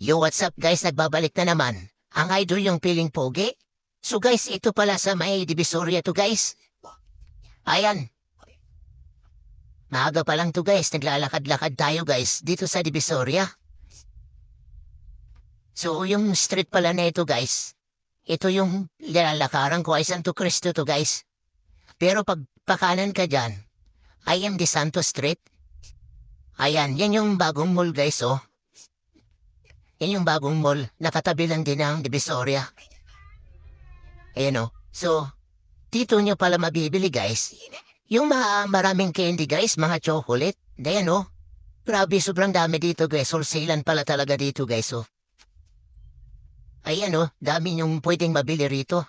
Yo, what's up guys? Nagbabalik na naman. Ang idol yung piling pogi. So guys, ito pala sa may Divisoria to guys. Ayan. Maaga pa lang to guys. Naglalakad-lakad tayo guys dito sa Divisoria. So yung street pala na ito guys. Ito yung lalakaran ko ay Santo Cristo to guys. Pero pag pakanan ka dyan, I am the Santo Street. Ayan, yan yung bagong mall guys oh. Yan yung bagong mall. Nakatabi lang din ng Divisoria. Ayan o. So, dito nyo pala mabibili guys. Yung mga maraming candy guys, mga chocolate. Ayan o. Grabe, sobrang dami dito guys. Wholesalan pala talaga dito guys oh. Ayan o, dami yung pwedeng mabili rito.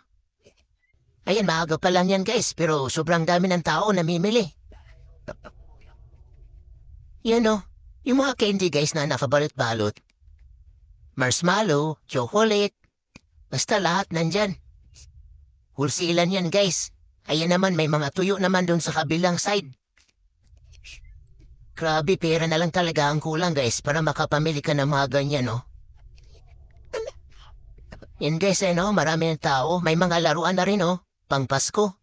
Ayan, maaga pa lang yan guys, pero sobrang dami ng tao namimili. Yan o, yung mga candy guys na nakabalot-balot. Marshmallow, chocolate, basta lahat nandyan. Hulsilan yan guys. Ayan naman may mga tuyo naman doon sa kabilang side. Grabe, pera na lang talaga ang kulang guys para makapamili ka ng mga ganyan no. Yan guys eh no, marami ng tao. May mga laruan na rin oh, pang Pasko.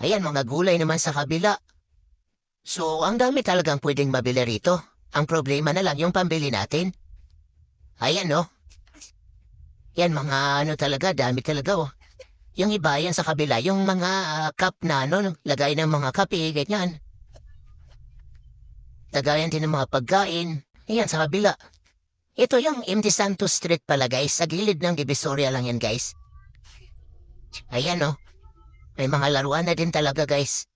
Ayan, mga gulay naman sa kabila. So, ang dami talagang pwedeng mabili rito. Ang problema na lang yung pambili natin. Ayan no. Yan mga ano talaga, dami talaga oh. Yung iba yan sa kabila, yung mga ah, cup na ano, lagay ng mga kape, ganyan. Lagayan din ng mga pagkain. Ayan sa kabila. Ito yung MD Santos Street pala guys, sa gilid ng Divisoria lang yan guys. Ayan oh. May mga laruan na din talaga guys.